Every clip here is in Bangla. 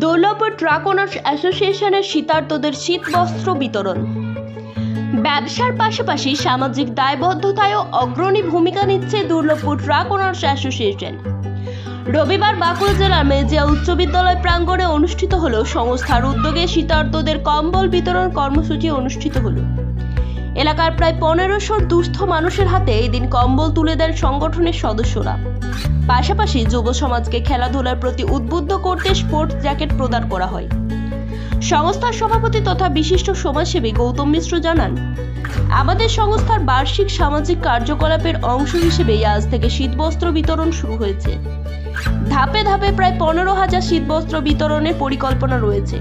দুর্লভপুর ট্রাক ওনার্স অ্যাসোসিয়েশনের শীতার্তদের শীত বস্ত্র বিতরণ। ব্যবসার পাশাপাশি সামাজিক দায়বদ্ধতায়ও অগ্রণী ভূমিকা নিচ্ছে দুর্লভপুর ট্রাক ওনার্স অ্যাসোসিয়েশন। রবিবার বাঁকুড়া জেলার মেজিয়া উচ্চ বিদ্যালয় প্রাঙ্গণে অনুষ্ঠিত হলো সংস্থার উদ্যোগে শীতার্তদের কম্বল বিতরণ কর্মসূচি অনুষ্ঠিত হলো। এলাকার প্রায় পনেরোশো দুস্থ মানুষের হাতে এই দিন কম্বল তুলে দেন সংগঠনের সদস্যরা। পাশাপাশি যুব সমাজকে খেলাধুলার প্রতি উদ্বুদ্ধ করতে স্পোর্টস জ্যাকেট প্রদান করা হয়। সংস্থার সভাপতি তথা বিশিষ্ট সমাজসেবী গৌতম মিশ্র জানান, আমাদের সংস্থার বার্ষিক সামাজিক কার্যকলাপের অংশ হিসেবেই আজ থেকে শীতবস্ত্র বিতরণ শুরু হয়েছে। ধাপে ধাপে প্রায় পনেরো হাজার শীতবস্ত্র বিতরণের পরিকল্পনা রয়েছে।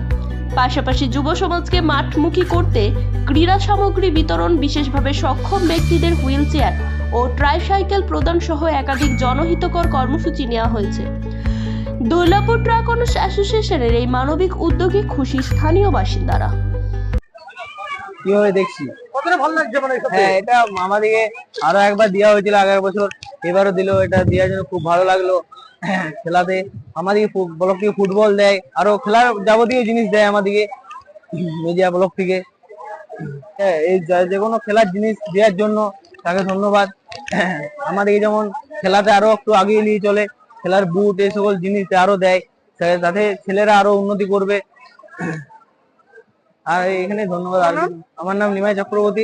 পাশাপাশি যুব সমাজকে মাঠমুখী করতে ক্রীড়া সামগ্রী বিতরণ বিশেষভাবে সক্ষম ব্যক্তিদের হুইল চেয়ার ও ট্রাইসাইকেল প্রদান সহ একাধিক জনহিতকর কর্মসূচি নেওয়া হয়েছে। দৈলাপুর ট্রাক অ্যাসোসিয়েশনের এই মানবিক উদ্যোগে খুশি স্থানীয় বাসিন্দারা। কীভাবে দেখছি? কতটা ভালো লাগছে মানে হ্যাঁ এটা আমাদেরকে আরও একবার দেওয়া হয়েছিল আগের বছর এবারও দিল এটা দেওয়ার জন্য খুব ভালো লাগল। খেলাতে আমাদেরকে ফু- ব্লক থেকে ফুটবল দেয় আরও খেলার যাবতীয় জিনিস দেয় আমাদেরকে মিডিয়া ব্লক থেকে। হ্যাঁ, এই যে কোনো খেলার জিনিস দেওয়ার জন্য তাকে ধন্যবাদ। আমাদেরকে যেমন খেলাতে আরও একটু আগিয়ে নিয়ে চলে খেলার বুট এই সকল জিনিস আরও দেয় তাতে ছেলেরা আরও উন্নতি করবে। আর এখানে ধন্যবাদ আর আমার নাম নিমাই চক্রবর্তী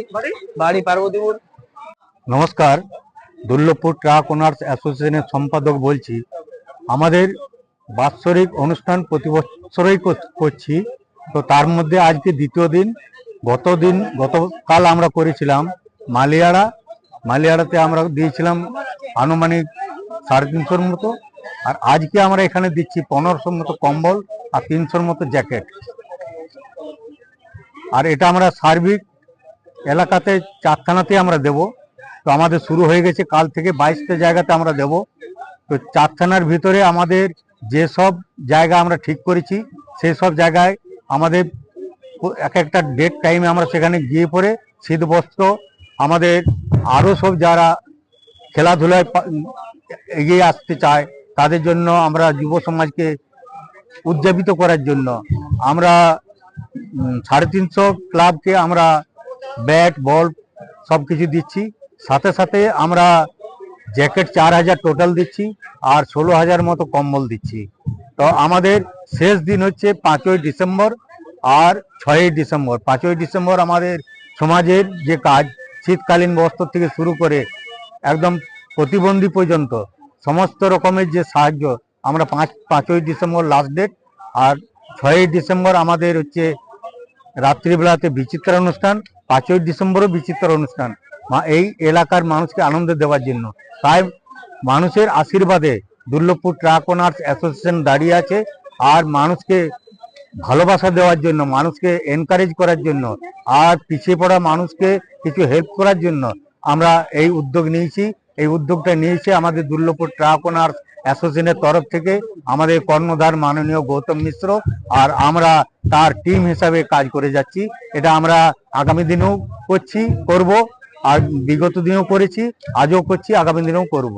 বাড়ি? পার্বতীপুর। নমস্কার দুর্লভপুর ট্রাক ওনার্স অ্যাসোসিয়েশনের সম্পাদক বলছি। আমাদের বাৎসরিক অনুষ্ঠান প্রতি বছরই করছি। তো তার মধ্যে আজকে দ্বিতীয় দিন। গত দিন গতকাল আমরা করেছিলাম মালিয়াড়া। মালিয়াড়াতে আমরা দিয়েছিলাম আনুমানিক সাড়ে তিনশোর মতো। আর আজকে আমরা এখানে দিচ্ছি পনেরোশোর মতো কম্বল আর তিনশোর মতো জ্যাকেট। আর এটা আমরা সার্বিক এলাকাতে চারখানাতে আমরা দেব। তো আমাদের শুরু হয়ে গেছে, কাল থেকে বাইশটা জায়গাতে আমরা দেব। তো চারখানার ভিতরে আমাদের যেসব জায়গা আমরা ঠিক করেছি, সেই সব জায়গায় আমাদের এক একটা ডেট টাইমে আমরা সেখানে গিয়ে পরে শীত বস্ত্র আমাদের আরও সব যারা খেলাধুলায় এগিয়ে আসতে চায়, তাদের জন্য আমরা যুব সমাজকে উদযাপিত করার জন্য আমরা সাড়ে তিনশো ক্লাবকে আমরা ব্যাট, বল সব কিছু দিচ্ছি। সাথে সাথে আমরা জ্যাকেট চার হাজার টোটাল দিচ্ছি আর ষোলো হাজার মতো কম্বল দিচ্ছি। তো আমাদের শেষ দিন হচ্ছে পাঁচই ডিসেম্বর আর ছয়ই ডিসেম্বর। পাঁচই ডিসেম্বর আমাদের সমাজের যে কাজ, শীতকালীন বস্ত্র থেকে শুরু করে একদম প্রতিবন্ধী পর্যন্ত সমস্ত রকমের যে সাহায্য আমরা পাঁচ, পাঁচই ডিসেম্বর লাস্ট ডেট আর ছয়ই ডিসেম্বর আমাদের হচ্ছে রাত্রিবেলাতে বিচিত্র অনুষ্ঠান, পাঁচই ডিসেম্বরও বিচিত্র অনুষ্ঠান। এই এলাকার মানুষকে আনন্দ দেওয়ার জন্য। তাই মানুষের আশীর্বাদে দুর্লভপুর ট্রাক ওনার্স অ্যাসোসিয়েশন দাঁড়িয়ে আছে আর মানুষকে ভালোবাসা দেওয়ার জন্য, মানুষকে এনকারেজ করার জন্য আর পিছিয়ে পড়া মানুষকে কিছু হেল্প করার জন্য আমরা এই উদ্যোগ নিয়েছি। এই উদ্যোগটা নিয়েছে আমাদের দুর্লভপুর ট্রাক ওনার্স অ্যাসোসিয়েশনের তরফ থেকে আমাদের কর্ণধার মাননীয় গৌতম মিশ্র আর আমরা তার টিম হিসাবে কাজ করে যাচ্ছি। এটা আমরা আগামী দিনেও করছি, করব। আর বিগত দিনেও করেছি, আজও করছি, আগামী দিনেও করব।